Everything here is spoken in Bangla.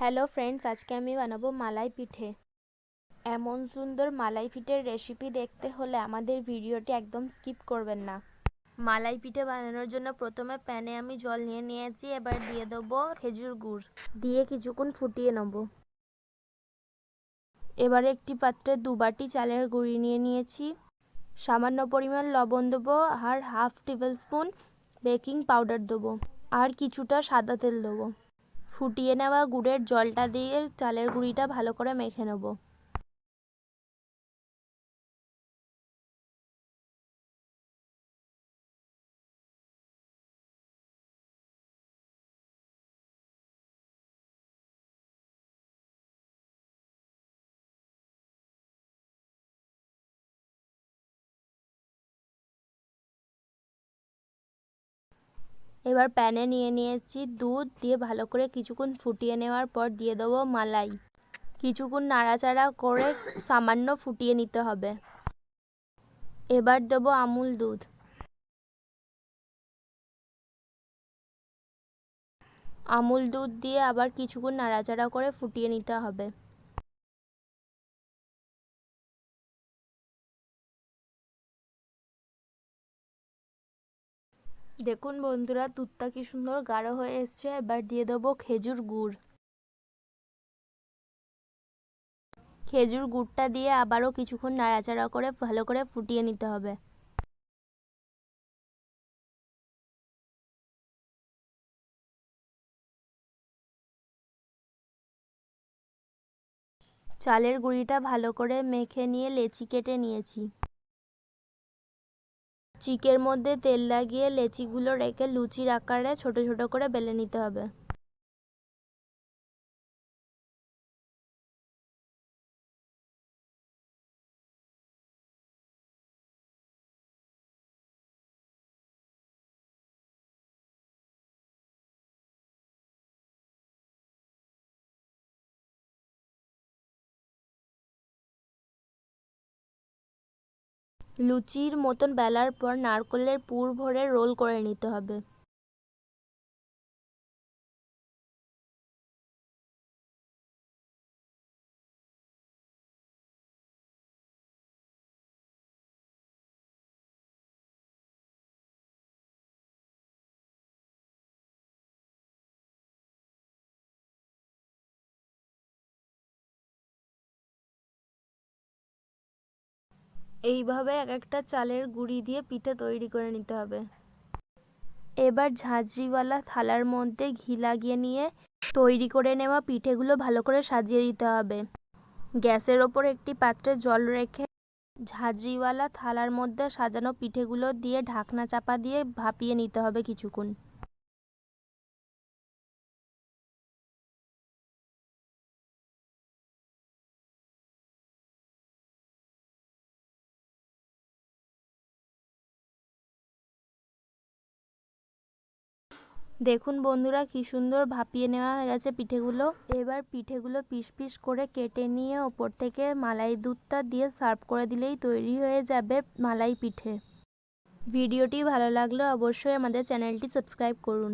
হ্যালো ফ্রেন্ডস, আজকে আমি বানাবো মালাই পিঠে। এমন সুন্দর মালাই পিঠের রেসিপি দেখতে হলে আমাদের ভিডিওটি একদম স্কিপ করবেন না। মালাই পিঠে বানানোর জন্য প্রথমে প্যানে আমি জল নিয়ে নিয়েছি, এবার দিয়ে দেবো খেজুর গুড়। দিয়ে কিছুক্ষণ ফুটিয়ে নেব। এবারে একটি পাত্রে দু বাটি চালের গুঁড়ি নিয়ে নিয়েছি। সামান্য পরিমাণ লবণ দেবো আর half tablespoon baking powder দেবো। আর কিছুটা সাদা তেল দেবো। ফুটিয়ে নেওয়া গুড়ের জলটা দিয়ে চালের গুঁড়িটা ভালো করে মেখে নেব। এবার প্যানে নিয়ে নিয়েছি দুধ, দিয়ে ভালো করে কিছুক্ষণ ফুটিয়ে নেওয়ার পর দিয়ে দেবো মালাই। কিছুক্ষণ নাড়াচাড়া করে সামান্য ফুটিয়ে নিতে হবে। এবার দেবো আমুল দুধ। আমুল দুধ দিয়ে আবার কিছুক্ষণ নাড়াচাড়া করে ফুটিয়ে নিতে হবে। দেখুন বন্ধুরা দুধটা কি সুন্দর গাঢ় হয়ে এসছে। এবার দিয়ে দেবো খেজুর গুড়। খেজুর গুড়টা দিয়ে আবারও কিছুক্ষণ নাড়াচাড়া করে ভালো করে ফুটিয়ে নিতে হবে। চালের গুঁড়িটা ভালো করে মেখে নিয়ে লেচি কেটে নিয়েছি। চিকের মধ্যে তেল লাগিয়ে লেচিগুলো রেখে লুচির আকারে ছোট ছোট করে বেলে নিতে হবে। লুচির মতন বেলার পর নারকেলের পুর ভরে রোল করে নিতে হবে। এইভাবে এক একটা চালের গুঁড়ি দিয়ে পিঠে তৈরি করে নিতে হবে। এবার ঝাঁঝরিওয়ালা থালার মধ্যে ঘি লাগিয়ে নিয়ে তৈরি করে নেওয়া পিঠেগুলো ভালো করে সাজিয়ে দিতে হবে। গ্যাসের ওপর একটি পাত্রে জল রেখে ঝাঁঝরিওয়ালা থালার মধ্যে সাজানো পিঠেগুলো দিয়ে ঢাকনা চাপা দিয়ে ভাপিয়ে নিতে হবে কিছুক্ষণ। দেখুন বন্ধুরা, কি সুন্দর ভাপিয়ে নেওয়া হয়ে গেছে পিঠেগুলো। এবার পিঠেগুলো পিস পিস করে কেটে নিয়ে ওপর থেকে মালাই দুধটা দিয়ে সার্ভ করে দিলেই তৈরি হয়ে যাবে মালাই পিঠে। ভিডিওটি ভালো লাগলে অবশ্যই আমাদের চ্যানেলটি সাবস্ক্রাইব করুন।